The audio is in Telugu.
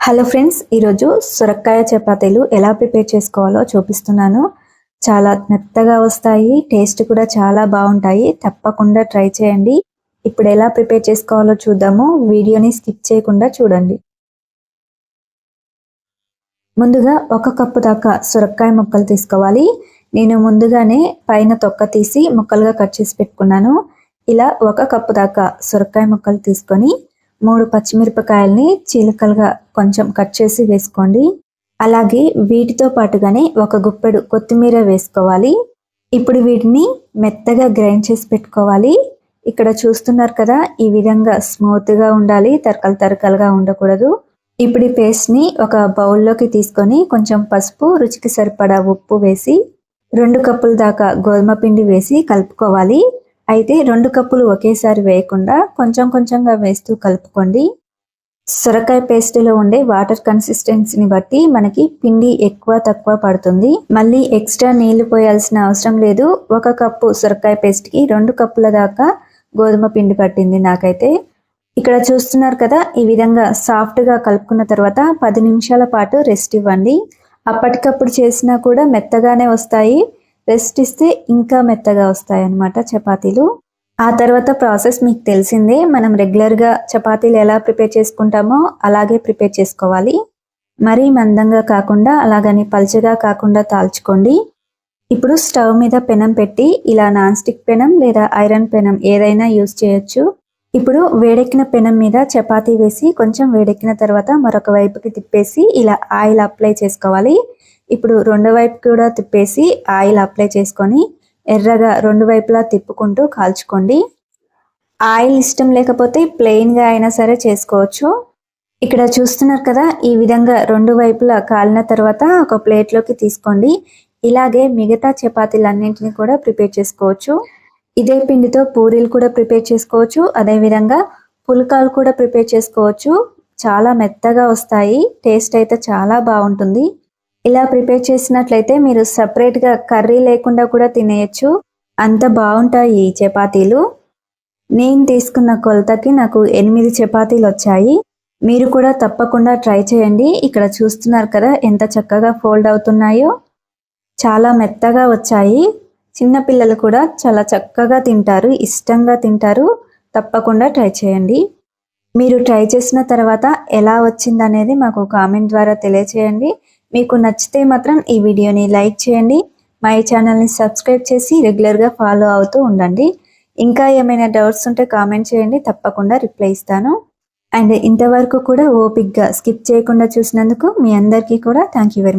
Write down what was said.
హలో ఫ్రెండ్స్ ఈరోజు సొరకాయ చపాతీలు ఎలా ప్రిపేర్ చేసుకోవాలో చూపిస్తున్నాను. చాలా మెత్తగా వస్తాయి టేస్ట్ కూడా చాలా బాగుంటాయి. తప్పకుండా ట్రై చేయండి. ఇప్పుడు ఎలా ప్రిపేర్ చేసుకోవాలో చూద్దాము. వీడియోని స్కిప్ చేయకుండా చూడండి. ముందుగా ఒక కప్పు దాకా సొరక్కాయ ముక్కలు తీసుకోవాలి. నేను ముందుగానే పైన తొక్క తీసి ముక్కలుగా కట్ చేసి పెట్టుకున్నాను. ఇలా ఒక కప్పు దాకా సొరకాయ ముక్కలు తీసుకొని మూడు పచ్చిమిరపకాయల్ని చీలకలుగా కొంచెం కట్ చేసి వేసుకోండి. అలాగే వీటితో పాటుగానే ఒక గుప్పెడు కొత్తిమీర వేసుకోవాలి. ఇప్పుడు వీటిని మెత్తగా గ్రైండ్ చేసి పెట్టుకోవాలి. ఇక్కడ చూస్తున్నారు కదా ఈ విధంగా స్మూత్గా ఉండాలి తరకలు తరకలుగా ఉండకూడదు. ఇప్పుడు ఈ పేస్ట్ని ఒక బౌల్లోకి తీసుకొని కొంచెం పసుపు రుచికి సరిపడా ఉప్పు వేసి రెండు కప్పుల దాకా గోధుమ పిండి వేసి కలుపుకోవాలి. అయితే రెండు కప్పులు ఒకేసారి వేయకుండా కొంచెం కొంచెంగా వేస్తూ కలుపుకోండి. సొరకాయ పేస్ట్లో ఉండే వాటర్ కన్సిస్టెన్సీని బట్టి మనకి పిండి ఎక్కువ తక్కువ పడుతుంది. మళ్ళీ ఎక్స్ట్రా నీళ్ళు పోయాల్సిన అవసరం లేదు. ఒక కప్పు సొరకాయ పేస్ట్కి రెండు కప్పుల దాకా గోధుమ పిండి పట్టింది నాకైతే. ఇక్కడ చూస్తున్నారు కదా ఈ విధంగా సాఫ్ట్గా కలుపుకున్న తర్వాత పది నిమిషాల పాటు రెస్ట్ ఇవ్వండి. అప్పటికప్పుడు చేసినా కూడా మెత్తగానే వస్తాయి. రెస్ట్ ఇస్తే ఇంకా మెత్తగా వస్తాయి అన్నమాట చపాతీలు. ఆ తర్వాత ప్రాసెస్ మీకు తెలిసిందే మనం రెగ్యులర్గా చపాతీలు ఎలా ప్రిపేర్ చేసుకుంటామో అలాగే ప్రిపేర్ చేసుకోవాలి. మరీ మందంగా కాకుండా అలాగని పల్చగా కాకుండా తాల్చుకోండి. ఇప్పుడు స్టవ్ మీద పెనం పెట్టి ఇలా నాన్ స్టిక్ పెనం లేదా ఐరన్ పెనం ఏదైనా యూజ్ చేయొచ్చు. ఇప్పుడు వేడెక్కిన పెనం మీద చపాతీ వేసి కొంచెం వేడెక్కిన తర్వాత మరొక వైపుకి తిప్పేసి ఇలా ఆయిల్ అప్లై చేసుకోవాలి. ఇప్పుడు రెండు వైపు కూడా తిప్పేసి ఆయిల్ అప్లై చేసుకొని ఎర్రగా రెండు వైపులా తిప్పుకుంటూ కాల్చుకోండి. ఆయిల్ ఇష్టం లేకపోతే ప్లెయిన్గా అయినా సరే చేసుకోవచ్చు. ఇక్కడ చూస్తున్నారు కదా ఈ విధంగా రెండు వైపులా కాలిన తర్వాత ఒక ప్లేట్లోకి తీసుకోండి. ఇలాగే మిగతా చపాతీలన్నింటినీ కూడా ప్రిపేర్ చేసుకోవచ్చు. ఇదే పిండితో పూరీలు కూడా ప్రిపేర్ చేసుకోవచ్చు. అదేవిధంగా పుల్కాలు కూడా ప్రిపేర్ చేసుకోవచ్చు. చాలా మెత్తగా వస్తాయి. టేస్ట్ అయితే చాలా బాగుంటుంది. ఇలా ప్రిపేర్ చేసినట్లయితే మీరు సపరేట్గా కర్రీ లేకుండా కూడా తినేయచ్చు. అంత బాగుంటాయి ఈ చపాతీలు. నేను తీసుకున్న కొలతకి నాకు ఎనిమిది చపాతీలు వచ్చాయి. మీరు కూడా తప్పకుండా ట్రై చేయండి. ఇక్కడ చూస్తున్నారు కదా ఎంత చక్కగా ఫోల్డ్ అవుతున్నాయో. చాలా మెత్తగా వచ్చాయి. చిన్నపిల్లలు కూడా చాలా చక్కగా తింటారు ఇష్టంగా తింటారు. తప్పకుండా ట్రై చేయండి. మీరు ట్రై చేసిన తర్వాత ఎలా వచ్చిందనేది మాకు కామెంట్ ద్వారా తెలియచేయండి. మీకు నచ్చితే మాత్రం ఈ వీడియోని లైక్ చేయండి. మా ఈ ఛానల్ని సబ్స్క్రైబ్ చేసి రెగ్యులర్గా ఫాలో అవుతూ ఉండండి. ఇంకా ఏమైనా డౌట్స్ ఉంటే కామెంట్ చేయండి. తప్పకుండా రిప్లై ఇస్తాను. అండ్ ఇంతవరకు కూడా ఓపిక్గా స్కిప్ చేయకుండా చూసినందుకు మీ అందరికీ కూడా థ్యాంక్ యూ వెరీ మచ్